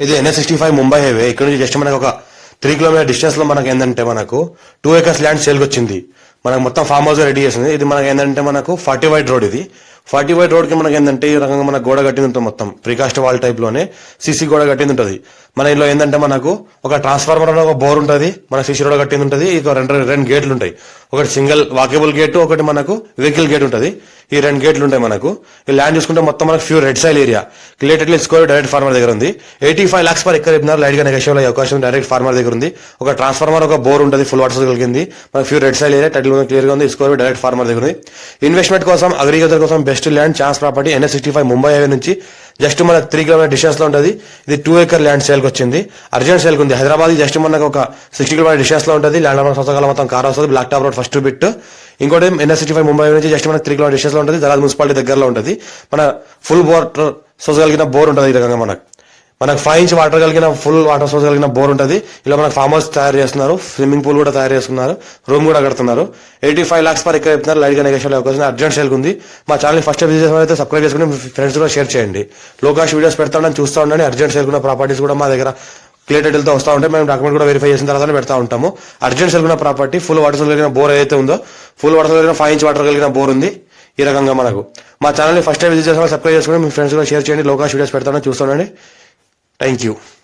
ఇది NS sixty five Mumbai highway ఇక్కడ నుంచి జస్ట్ మనకు ఒక త్రీ కిలోమీటర్ డిస్టెన్స్లో మనకు ఏంటంటే మనకు టూ ఏకర్స్ ల్యాండ్ సేల్కి వచ్చింది. మనకు మొత్తం ఫామ్ హౌస్ రెడీ చేసింది. ఇది మనకి ఏంటంటే మనకు ఫార్టీ వైట్ రోడ్ ఇది. ఫార్టీ వైట్ రోడ్కి మనకి ఏంటంటే ఈ రకంగా మనకు గోడ కట్టింది ఉంటుంది మొత్తం. ప్రీకాస్ట్ వాల్ టైప్లోనే సీసీ గోడ కట్టింది ఉంటుంది. మన ఇంట్లో ఏంటంటే మనకు ఒక ట్రాన్స్ఫార్మర్ అనే ఒక బోర్ ఉంటుంది మన సిసి రోడ్ కట్టింది ఉంటుంది ఇక రెండు రెండు గేట్లు ఉంటాయి ఒకటి సింగిల్ వాకేబుల్ గేట్ ఒకటి మనకు వెహికల్ గేట్ ఉంటుంది. ఈ రెండు గేట్లు ఉంటాయి మనకు. ఈ ల్యాండ్ చూసుకుంటే మొత్తం మనకు few red soil area clearly score direct farmer దగ్గర ఉంది. ఎయిటీ ఫైవ్ లాక్స్ పర్ ఎక్కడ చెప్పినారు లైట్ నెగేషన్ అయ్యే అవకాశం డైరెక్ట్ ఫార్మర్ దగ్గర ఉంది. ఒక ట్రాన్స్ఫార్మర్ ఒక బోర్ ఉంటుంది ఫుల్ వాటర్ కలిగింది. మనకు few red soil area title క్లియర్గా ఉంది స్కోర్ డైరెక్ట్ ఫార్మర్ దగ్గర ఉంది. ఇన్వెస్ట్మెంట్ కోసం అగ్రికల్చర్ కోసం best land chance property NS sixty five Mumbai highway నుంచి జస్ట్ మన త్రీ కిలోమీటర్ డిస్టెన్స్లో ఉంటుంది. ఇది టూ ఏకర్ ల్యాండ్ సేల్కి వచ్చింది. అర్జెంట్ సేల్కి ఉంది హైదరాబాద్ జస్ట్ మనకు ఒక సిక్స్టీ కిలోమీటర్ డిస్టెన్స్లో ఉంటుంది. ల్యాండ్ మన సొంతకాలం మొత్తం కార్ వస్తుంది. Black top road first bit ఇంకోటి ఎన్ఎస్ సిక్స్టీ ఫైవ్ ముంబై నుంచి జస్ట్ మనకు త్రీ కిలోమీటర్ డిస్టెన్స్లో ఉంటుంది. దరాజ్ మున్సిపాలిటీ దగ్గరలో ఉంటుంది. మన ఫుల్ బోర్ సోర్స్ కలిగిన బోర్ ఉంటుంది ఈ రకంగా మనకు. మనకు ఫైవ్ ఇంచ్ వాటర్ కలిగిన ఫుల్ వాటర్ సోర్స్ కలిగిన బోర్ ఉంటుంది. ఇలా మనకు ఫామ్ హౌస్ తయారు చేస్తున్నారు. స్విమ్మింగ్ పూల్ కూడా తయారు చేస్తున్నారు. రూమ్ కూడా కడుతున్నారు. ఎయిటీ ఫైవ్ లాక్స్ పర్ ఎక్కడ చెప్తున్నారు లైట్ నెగేషన్ అవకాశం అర్జెంట్ సేల్ ఉంది. మా ఛానల్ ఫస్ట్ విజిట్ అయితే సబ్స్క్రైబ్ చేసుకుని మీ ఫ్రెండ్స్ కూడా షేర్ చేయండి. లోకాష్ వీడియోస్ పెడతా ఉండండి చూస్తూ ఉండండి. అర్జెంట్ సేల్ ఉన్న ప్రాపర్టీస్ కూడా మా దగ్గర క్లియర్ డీటెయిల్తో వస్తూ ఉంటాయి. మేము డాక్యుమెంట్ కూడా వెరిఫై చేసిన తర్వాత పెడతా ఉంటాము. అర్జెంట్ సేల్ ఉన్న ప్రాపర్టీ ఫుల్ వాటర్ కలిగిన బోర్ ఏదైతే ఉందో ఫుల్ వాటర్ కలిగిన ఫైవ్ ఇంచ్ వాటర్ కలిగిన బోర్ ఉంది. ఈ రకంగా మనకు. మా ఛానల్ని ఫస్ట్ టైం విజిట్ చేసిన సబ్స్క్రైబ్ చేసుకుని మీ ఫ్రెండ్స్ కూడా షేర్ చేయండి. లోకాష్ వీడియోస్ పెడతాను చూస్తుండండి Thank you.